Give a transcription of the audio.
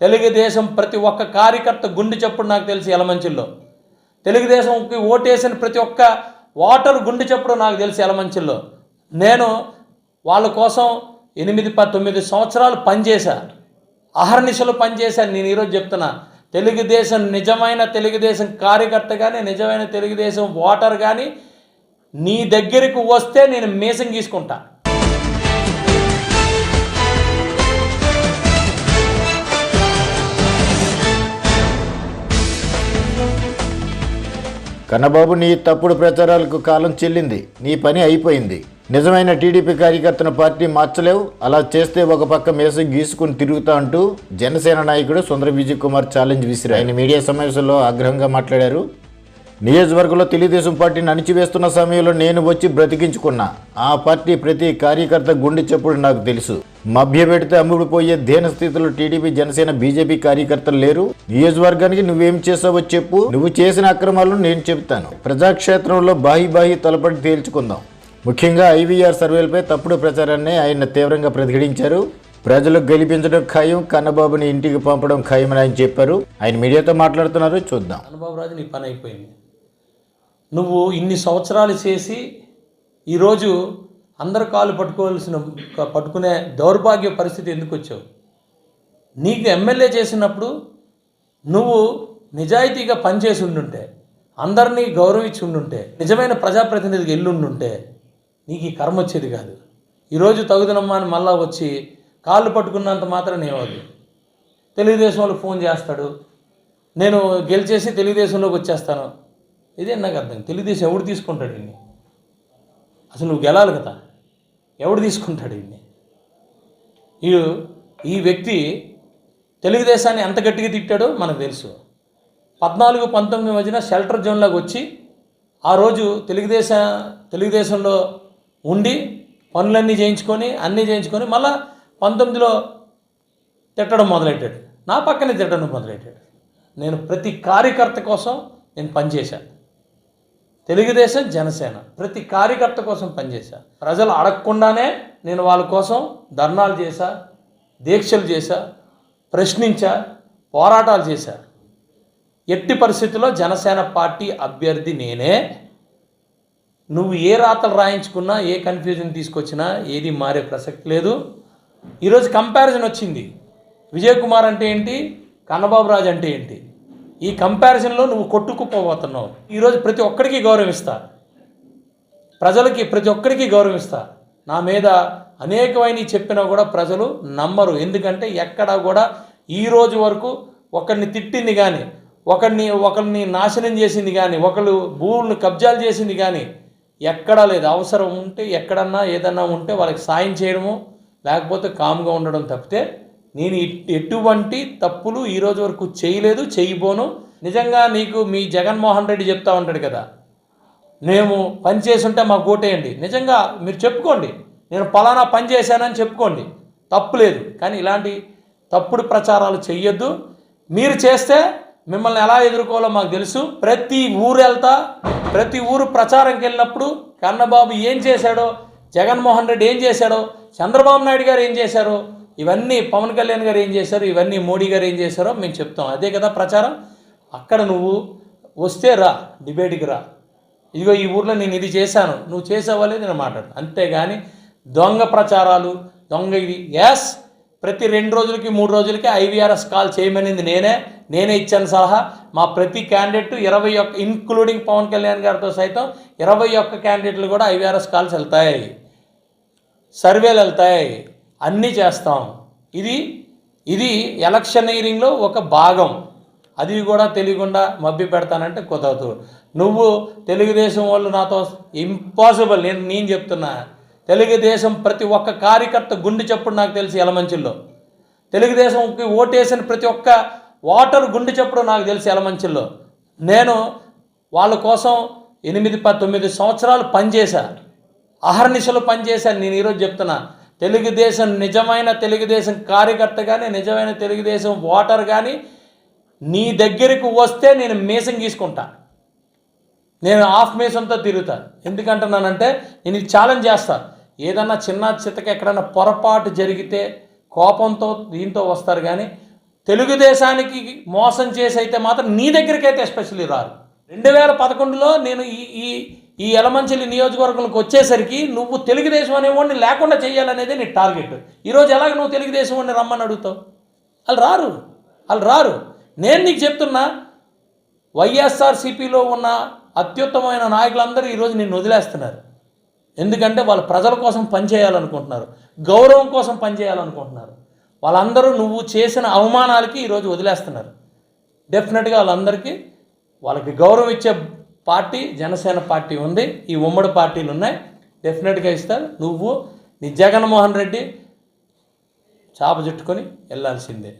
తెలుగుదేశం ప్రతి ఒక్క కార్యకర్త గుండె చప్పుడు నాకు తెలిసి ఎలమంచిల్లో తెలుగుదేశంకి ఓటేసిన ప్రతి ఒక్క ఓటర్ గుండె చప్పుడు నాకు తెలిసి ఎలమంచిల్లో నేను వాళ్ళ కోసం ఎనిమిది తొమ్మిది సంవత్సరాలు పనిచేశా. అహర్నిశలు పనిచేశాను నేను ఈరోజు చెప్తున్నా. తెలుగుదేశం నిజమైన తెలుగుదేశం కార్యకర్త కానీ నిజమైన తెలుగుదేశం ఓటర్ కానీ నీ దగ్గరికి వస్తే నేను మీసం తీసుకుంటాను కన్నబాబు నీ తప్పుడు ప్రచారాలకు కాలం చెల్లింది. నీ పని అయిపోయింది. నిజమైన టీడీపీ కార్యకర్తను పార్టీ మార్చలేవు. అలా చేస్తే ఒక పక్క మేసం గీసుకుని తిరుగుతా అంటూ జనసేన నాయకుడు సుందర విజయ్ కుమార్ ఛాలెంజ్ విసిరి ఆయన మీడియా సమావేశంలో ఆగ్రహంగా మాట్లాడారు. నియోజకవర్గంలో తెలుగుదేశం పార్టీని అణిచివేస్తున్న సమయంలో నేను వచ్చి బ్రతికించుకున్నా. ఆ పార్టీ ప్రతి కార్యకర్త గుండె చెప్పుడు నాకు తెలుసు. మభ్య పెడితే అమ్ముడుపోయే దేన స్థితిలో టీడీపీ జనసేన బీజేపీ కార్యకర్తలు లేరు. నియోజకవర్గానికి నువ్వేం చేసావో చెప్పు. నువ్వు చేసిన అక్రమాలను నేను చెప్తాను ప్రజాక్షేత్రంలో బాహి బాహి తలపడి తేల్చుకుందాం. ముఖ్యంగా ఐవీఆర్ సర్వేలపై తప్పుడు ప్రచారాన్ని ఆయన తీవ్రంగా ప్రతిఘటించారు. ప్రజలు గెలిపించడం ఖాయం కన్నబాబుని ఇంటికి పంపడం ఖాయమని ఆయన చెప్పారు. ఆయన మీడియాతో మాట్లాడుతున్నారు చూద్దాం. కన్నబాబు రాజు నీ పని అయిపోయింది. నువ్వు ఇన్ని సంవత్సరాలు చేసి ఈరోజు అందరు కాలు పట్టుకోవాల్సిన పట్టుకునే దౌర్భాగ్య పరిస్థితి ఎందుకు వచ్చావు? నీకు ఎమ్మెల్యే చేసినప్పుడు నువ్వు నిజాయితీగా పనిచేసి ఉండుంటే అందరినీ గౌరవించి ఉండుంటే నిజమైన ప్రజాప్రతినిధికి ఎల్లుండుంటే నీకు ఈ కర్మ వచ్చేది కాదు. ఈరోజు తగుదనమ్మా అని మళ్ళా వచ్చి కాళ్ళు పట్టుకున్నంత మాత్రం ఏమవుతుంది తెలుగుదేశం వాళ్ళు ఫోన్ చేస్తాడు. నేను గెలిచేసి తెలుగుదేశంలోకి వచ్చేస్తాను. ఇదే నాకు అర్థం. తెలుగుదేశం ఎవడు తీసుకుంటాడు ఇన్ని అసలు నువ్వు గెలాలి కదా. ఎవడు తీసుకుంటాడు ఇన్ని ఈ ఈ వ్యక్తి తెలుగుదేశాన్ని ఎంత గట్టిగా తిట్టాడో మనకు తెలుసు. పద్నాలుగు పంతొమ్మిది మధ్యన షెల్టర్ జోన్లోకి వచ్చి ఆ రోజు తెలుగుదేశ తెలుగుదేశంలో ఉండి పనులన్నీ చేయించుకొని అన్నీ చేయించుకొని మళ్ళా పంతొమ్మిదిలో తిట్టడం మొదలెట్టాడు. నా పక్కనే తిట్టడం మొదలెట్టాడు. నేను ప్రతి కార్యకర్త కోసం నేను పనిచేశాను. తెలుగుదేశం జనసేన ప్రతి కార్యకర్త కోసం పనిచేశా. ప్రజలు అడగకుండానే నేను వాళ్ళ కోసం ధర్నాలు చేశా దీక్షలు చేశా ప్రశ్నించా పోరాటాలు చేశా. ఎట్టి పరిస్థితుల్లో జనసేన పార్టీ అభ్యర్థి నేనే. నువ్వు ఏ రాతలు రాయించుకున్నా ఏ కన్ఫ్యూజన్ తీసుకొచ్చినా ఏది మారే ప్రసక్తి లేదు. ఈరోజు కంపారిజన్ వచ్చింది. విజయ్ కుమార్ అంటే ఏంటి? కన్నబాబు రాజు అంటే ఏంటి? ఈ కంపారిజన్లో నువ్వు కొట్టుకుపోబోతున్నావు. ఈరోజు ప్రతి ఒక్కరికి గౌరవిస్తా. ప్రజలకి ప్రతి ఒక్కరికి గౌరవిస్తా. నా మీద అనేకమైన చెప్పినా కూడా ప్రజలు నమ్మరు. ఎందుకంటే ఎక్కడ కూడా ఈ రోజు వరకు ఒకరిని తిట్టింది కానీ ఒకరిని ఒకరిని నాశనం చేసింది కానీ ఒకళ్ళు భూములను కబ్జాలు చేసింది కానీ ఎక్కడా లేదు. అవసరం ఉంటే ఎక్కడన్నా ఏదన్నా ఉంటే వాళ్ళకి సాయం చేయడము లేకపోతే కామ్గా ఉండడం తప్పితే నేను ఎటువంటి తప్పులు ఈరోజు వరకు చేయలేదు చేయబోను. నిజంగా నీకు మీ జగన్మోహన్ రెడ్డి చెప్తా ఉంటాడు కదా మేము పని చేసుంటే మాకు ఓటేయండి. నిజంగా మీరు చెప్పుకోండి నేను పలానా పని చేశానని చెప్పుకోండి. తప్పు లేదు కానీ ఇలాంటి తప్పుడు ప్రచారాలు చెయ్యొద్దు. మీరు చేస్తే మిమ్మల్ని ఎలా ఎదుర్కోవాలో మాకు తెలుసు. ప్రతి ఊరు వెళ్తా ప్రతి ఊరు ప్రచారంకి వెళ్ళినప్పుడు కన్నబాబు ఏం చేశాడో జగన్మోహన్ రెడ్డి ఏం చేశాడో చంద్రబాబు నాయుడు గారు ఏం చేశారో ఇవన్నీ పవన్ కళ్యాణ్ గారు ఏం చేశారు? ఇవన్నీ మోడీ గారు ఏం చేశారో మేము చెప్తాం. అదే కదా ప్రచారం? అక్కడ నువ్వు వస్తే రా డిబేట్కి రా. ఇదిగో ఈ ఊర్లో నేను ఇది చేశాను. నువ్వు చేసావాలే నేను మాట్లాడు అంతేగాని దొంగ ప్రచారాలు దొంగ ఇది. ఎస్ ప్రతి రెండు రోజులకి మూడు రోజులకి ఐవీఆర్ఎస్ కాల్ చేయమనింది నేనే. నేనే ఇచ్చాను సలహా. మా ప్రతి క్యాండిడేట్ ఇరవై ఒక్క ఇన్క్లూడింగ్ పవన్ కళ్యాణ్ గారితో సైతం ఇరవై ఒక్క క్యాండిడేట్లు కూడా ఐవీఆర్ఎస్ కాల్స్ వెళ్తాయి. సర్వేలు వెళ్తాయి. అన్నీ చేస్తాం. ఇది ఇది ఎలక్షనీరింగ్లో ఒక భాగం. అది కూడా తెలియకుండా మబ్బి పెడతానంటే కుదరదు. నువ్వు తెలుగుదేశం వాళ్ళు నాతో ఇంపాసిబుల్ నేను నేను చెప్తున్నా. తెలుగుదేశం ప్రతి ఒక్క కార్యకర్త గుండె చప్పుడు నాకు తెలిసి ఎలమంచిల్లో తెలుగుదేశంకి ఓటేసిన ప్రతి ఒక్క వాటర్ గుండె చప్పుడు నాకు తెలిసి ఎలమంచిల్లో నేను వాళ్ళ కోసం ఎనిమిది ప తొమ్మిది సంవత్సరాలు పనిచేశా. అహర్నిశలు పనిచేశాను. నేను ఈరోజు చెప్తున్నా. తెలుగుదేశం నిజమైన తెలుగుదేశం కార్యకర్త కానీ నిజమైన తెలుగుదేశం ఓటర్ కానీ నీ దగ్గరికి వస్తే నేను మీసం గీసుకుంటాను నేను హాఫ్ మీసంతో తిరుగుతాను ఎందుకంటున్నానంటే నేను ఇది ఛాలెంజ్ చేస్తాను ఏదన్నా చిన్న చిత్తక ఎక్కడైనా పొరపాటు జరిగితే కోపంతో దీంతో వస్తారు కానీ తెలుగుదేశానికి మోసం చేసి అయితే మాత్రం నీ దగ్గరికైతే ఎస్పెషల్లీ రారు. రెండు వేల పదకొండులో నేను ఈ ఈ ఈ ఎలమంచిలి నియోజకవర్గంలోకి వచ్చేసరికి నువ్వు తెలుగుదేశం అనేవాడిని లేకుండా చేయాలనేదే నీ టార్గెట్. ఈరోజు ఎలాగ నువ్వు తెలుగుదేశం వాడిని రమ్మని అడుగుతావు? వాళ్ళు రారు. వాళ్ళు రారు. నేను నీకు చెప్తున్నా వైఎస్ఆర్సీపీలో ఉన్న అత్యుత్తమైన నాయకులందరూ ఈరోజు నిన్ను వదిలేస్తున్నారు. ఎందుకంటే వాళ్ళు ప్రజల కోసం పనిచేయాలనుకుంటున్నారు. గౌరవం కోసం పనిచేయాలనుకుంటున్నారు. వాళ్ళందరూ నువ్వు చేసిన అవమానాలకి ఈరోజు వదిలేస్తున్నారు. డెఫినెట్గా వాళ్ళందరికీ వాళ్ళకి గౌరవం ఇచ్చే పార్టీ జనసేన పార్టీ ఉంది. ఈ ఉమ్మడి పార్టీలు ఉన్నాయి. డెఫినెట్గా ఇస్తారు. నువ్వు నీ జగన్మోహన్ రెడ్డి చాప చుట్టుకొని వెళ్ళాల్సిందే.